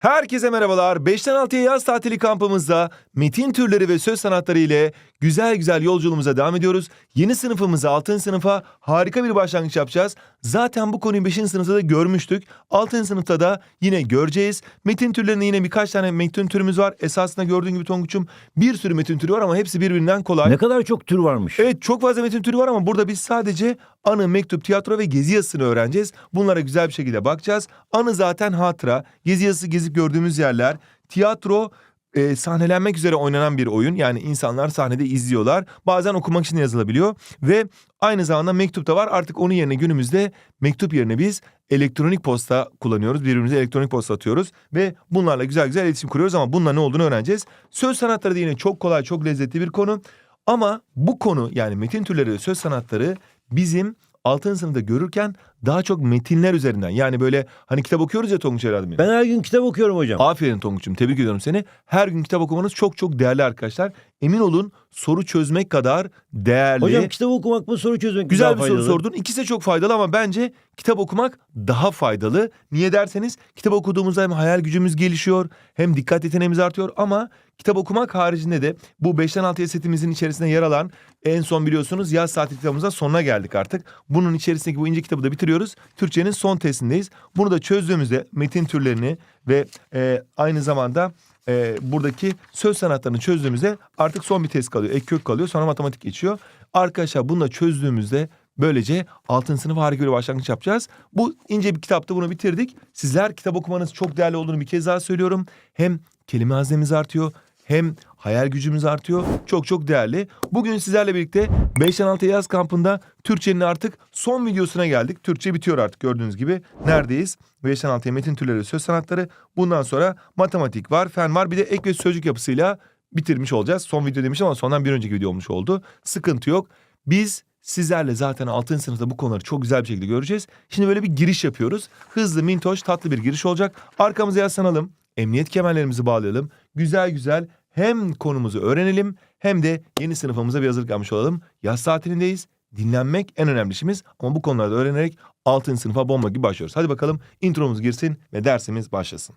Herkese merhabalar. 5'ten 6'ya yaz tatili kampımızda metin türleri ve söz sanatları ile güzel güzel yolculuğumuza devam ediyoruz. Yeni sınıfımıza 6. sınıfa harika bir başlangıç yapacağız. Zaten bu konuyu 5. sınıfta da görmüştük. 6. sınıfta da yine göreceğiz. Metin türlerinde yine birkaç tane metin türümüz var. Esasında gördüğün gibi Tonguç'um bir sürü metin türü var ama hepsi birbirinden kolay. Ne kadar çok tür varmış. Evet çok fazla metin türü var ama burada biz sadece anı, mektup, tiyatro ve gezi yazısını öğreneceğiz. Bunlara güzel bir şekilde bakacağız. Anı zaten hatıra, gezi yazısı gezip gördüğümüz yerler. Tiyatro e, sahnelenmek üzere oynanan bir oyun. Yani insanlar sahnede izliyorlar. Bazen okumak için yazılabiliyor. Ve aynı zamanda mektup da var. Artık onun yerine günümüzde mektup yerine biz elektronik posta kullanıyoruz. Birbirimize elektronik posta atıyoruz. Ve bunlarla güzel güzel iletişim kuruyoruz ama bununla ne olduğunu öğreneceğiz. Söz sanatları da yine çok kolay, çok lezzetli bir konu. Ama bu konu yani metin türleri ve söz sanatları bizim altın sınıfta görürken daha çok metinler üzerinden. Yani böyle hani kitap okuyoruz ya Tonguç herhalde. Ben her gün kitap okuyorum hocam. Aferin Tonguç'um tebrik ediyorum seni. Her gün kitap okumanız çok çok değerli arkadaşlar. Emin olun soru çözmek kadar değerli. Hocam kitap okumak mı soru çözmek mi Güzel daha bir soru faydalı? sordun. İkisi de çok faydalı ama bence kitap okumak daha faydalı. Niye derseniz kitap okuduğumuzda hem hayal gücümüz gelişiyor hem dikkat yeteneğimiz artıyor ama kitap okumak haricinde de bu 5'ten 6'ya setimizin içerisinde yer alan en son biliyorsunuz yaz saati kitabımıza sonuna geldik artık. Bunun içerisindeki bu ince kitabı da bitiriyoruz. Türkçenin son testindeyiz. Bunu da çözdüğümüzde metin türlerini ve e, aynı zamanda e, buradaki söz sanatlarını çözdüğümüzde artık son bir test kalıyor. Ek kök kalıyor sonra matematik geçiyor. Arkadaşlar bunu da çözdüğümüzde böylece altın sınıf harika bir başlangıç yapacağız. Bu ince bir kitapta bunu bitirdik. Sizler kitap okumanız çok değerli olduğunu bir kez daha söylüyorum. Hem kelime haznemiz artıyor hem hayal gücümüz artıyor. Çok çok değerli. Bugün sizlerle birlikte 5'ten 6 yaz kampında Türkçenin artık son videosuna geldik. Türkçe bitiyor artık gördüğünüz gibi. Neredeyiz? 5'ten 6'ya metin türleri söz sanatları. Bundan sonra matematik var, fen var. Bir de ek ve sözcük yapısıyla bitirmiş olacağız. Son video demiştim ama sondan bir önceki video olmuş oldu. Sıkıntı yok. Biz sizlerle zaten 6. sınıfta bu konuları çok güzel bir şekilde göreceğiz. Şimdi böyle bir giriş yapıyoruz. Hızlı, mintoş, tatlı bir giriş olacak. Arkamıza yaslanalım. Emniyet kemerlerimizi bağlayalım. Güzel güzel hem konumuzu öğrenelim hem de yeni sınıfımıza bir hazırlık yapmış olalım. Yaz tatilindeyiz. Dinlenmek en önemli işimiz ama bu konularda öğrenerek 6. sınıfa bomba gibi başlıyoruz. Hadi bakalım intromuz girsin ve dersimiz başlasın.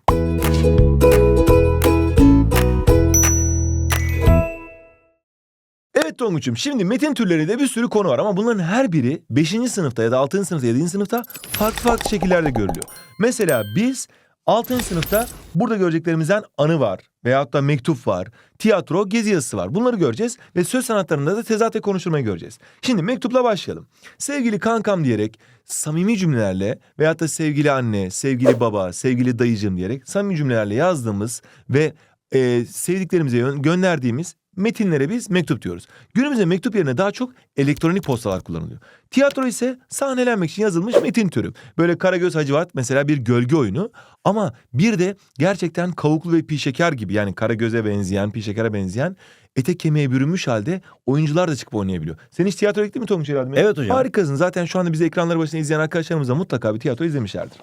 Evet Tonguç'um şimdi metin türlerinde bir sürü konu var ama bunların her biri 5. sınıfta ya da 6. sınıfta 7. sınıfta farklı farklı şekillerde görülüyor. Mesela biz 6. sınıfta burada göreceklerimizden anı var veyahut da mektup var, tiyatro, gezi yazısı var. Bunları göreceğiz ve söz sanatlarında da tezat ve konuşturmayı göreceğiz. Şimdi mektupla başlayalım. Sevgili kankam diyerek samimi cümlelerle veyahut da sevgili anne, sevgili baba, sevgili dayıcım diyerek samimi cümlelerle yazdığımız ve e, sevdiklerimize gö- gönderdiğimiz metinlere biz mektup diyoruz. Günümüzde mektup yerine daha çok elektronik postalar kullanılıyor. Tiyatro ise sahnelenmek için yazılmış metin türü. Böyle Karagöz Hacivat mesela bir gölge oyunu ama bir de gerçekten kavuklu ve pi şeker gibi yani Karagöz'e benzeyen, pi şekere benzeyen ete kemiğe bürünmüş halde oyuncular da çıkıp oynayabiliyor. Sen hiç tiyatro gittin mi Tonguç herhalde? Evet hocam. Harikasın. Zaten şu anda bizi ekranları başında izleyen arkadaşlarımız da mutlaka bir tiyatro izlemişlerdir.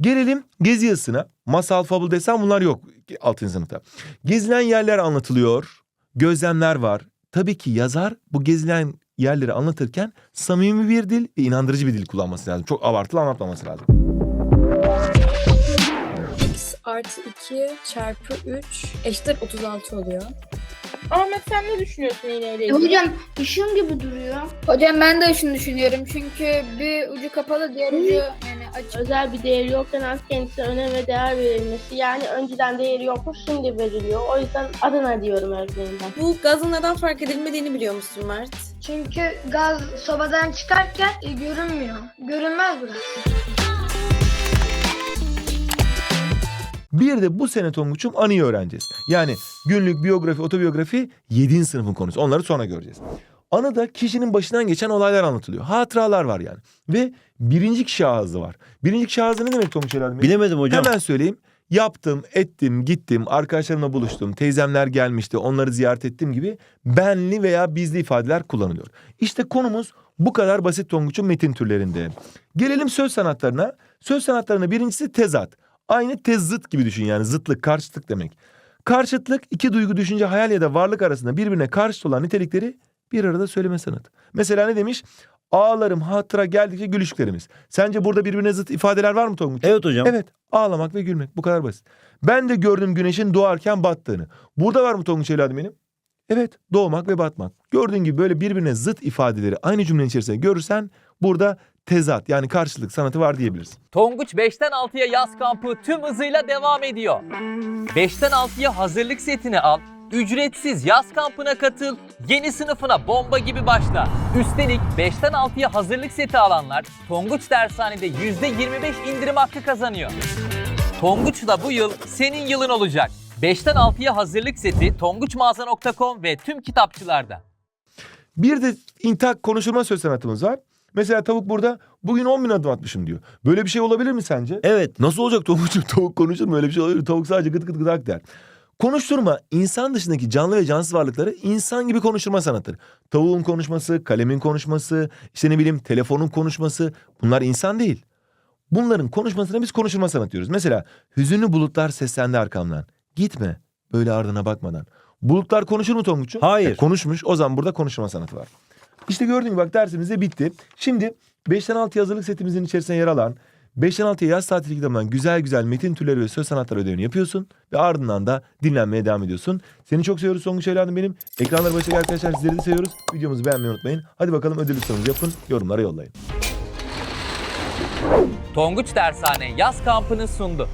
Gelelim gezi yazısına. Masal, fabul desem bunlar yok 6. sınıfta. Gezilen yerler anlatılıyor. Gözlemler var. Tabii ki yazar bu gezilen yerleri anlatırken samimi bir dil ve inandırıcı bir dil kullanması lazım. Çok abartılı anlatmaması lazım. x artı 2 çarpı 3 eşittir 36 oluyor. Ahmet sen ne düşünüyorsun iğneyle E, ilgili? hocam ışın gibi duruyor. Hocam ben de şunu düşünüyorum çünkü bir ucu kapalı diğer ucu açık. Özel bir değeri yokken az kendisine önem ve değer verilmesi. Yani önceden değeri yokmuş şimdi veriliyor. O yüzden adına diyorum öğretmenim ben. Bu gazın neden fark edilmediğini biliyor musun Mert? Çünkü gaz sobadan çıkarken e, görünmüyor. Görünmez burası. Bir de bu sene Tonguç'um anıyı öğreneceğiz. Yani günlük, biyografi, otobiyografi 7. sınıfın konusu. Onları sonra göreceğiz. Anıda kişinin başından geçen olaylar anlatılıyor. Hatıralar var yani. Ve birinci kişi ağzı var. Birinci kişi ağzı ne demek Tonguç herhalde? Bilemedim hocam. Hemen söyleyeyim. Yaptım, ettim, gittim, arkadaşlarımla buluştum, teyzemler gelmişti, onları ziyaret ettim gibi benli veya bizli ifadeler kullanılıyor. İşte konumuz bu kadar basit Tonguç'un metin türlerinde. Gelelim söz sanatlarına. Söz sanatlarına birincisi tezat. Aynı tez zıt gibi düşün yani zıtlık, karşıtlık demek. Karşıtlık iki duygu, düşünce, hayal ya da varlık arasında birbirine karşıt olan nitelikleri bir arada söyleme sanatı. Mesela ne demiş? Ağlarım hatıra geldikçe gülüşlerimiz. Sence burada birbirine zıt ifadeler var mı Tonguç? Evet hocam. Evet ağlamak ve gülmek bu kadar basit. Ben de gördüm güneşin doğarken battığını. Burada var mı Tonguç evladım benim? Evet doğmak ve batmak. Gördüğün gibi böyle birbirine zıt ifadeleri aynı cümlenin içerisinde görürsen burada tezat yani karşılık sanatı var diyebiliriz. Tonguç 5'ten 6'ya yaz kampı tüm hızıyla devam ediyor. 5'ten 6'ya hazırlık setini al, ücretsiz yaz kampına katıl, yeni sınıfına bomba gibi başla. Üstelik 5'ten 6'ya hazırlık seti alanlar Tonguç Dershane'de %25 indirim hakkı kazanıyor. Tonguç'la bu yıl senin yılın olacak. 5'ten 6'ya hazırlık seti tonguçmağaza.com ve tüm kitapçılarda. Bir de intak konuşulma söz sanatımız var. Mesela tavuk burada bugün 10 bin adım atmışım diyor. Böyle bir şey olabilir mi sence? Evet. Nasıl olacak tavukçum? Tavuk konuşur mu? Öyle bir şey olabilir mi? Tavuk sadece gıt gıt gıdak der. Konuşturma insan dışındaki canlı ve cansız varlıkları insan gibi konuşturma sanatıdır. Tavuğun konuşması, kalemin konuşması, işte ne bileyim telefonun konuşması bunlar insan değil. Bunların konuşmasına biz konuşturma sanatı diyoruz. Mesela hüzünlü bulutlar seslendi arkamdan. Gitme böyle ardına bakmadan. Bulutlar konuşur mu Tonguç'um? Hayır. E, konuşmuş o zaman burada konuşma sanatı var. İşte gördüğün gibi bak dersimiz de bitti. Şimdi 5'ten 6 hazırlık setimizin içerisine yer alan 5'ten 6'ya yaz tatili kitabından güzel güzel metin türleri ve söz sanatları ödevini yapıyorsun. Ve ardından da dinlenmeye devam ediyorsun. Seni çok seviyoruz Songuç evladım benim. Ekranları başındaki arkadaşlar sizleri de seviyoruz. Videomuzu beğenmeyi unutmayın. Hadi bakalım ödüllü sorunuzu yapın. Yorumlara yollayın. Tonguç Dershane yaz kampını sundu.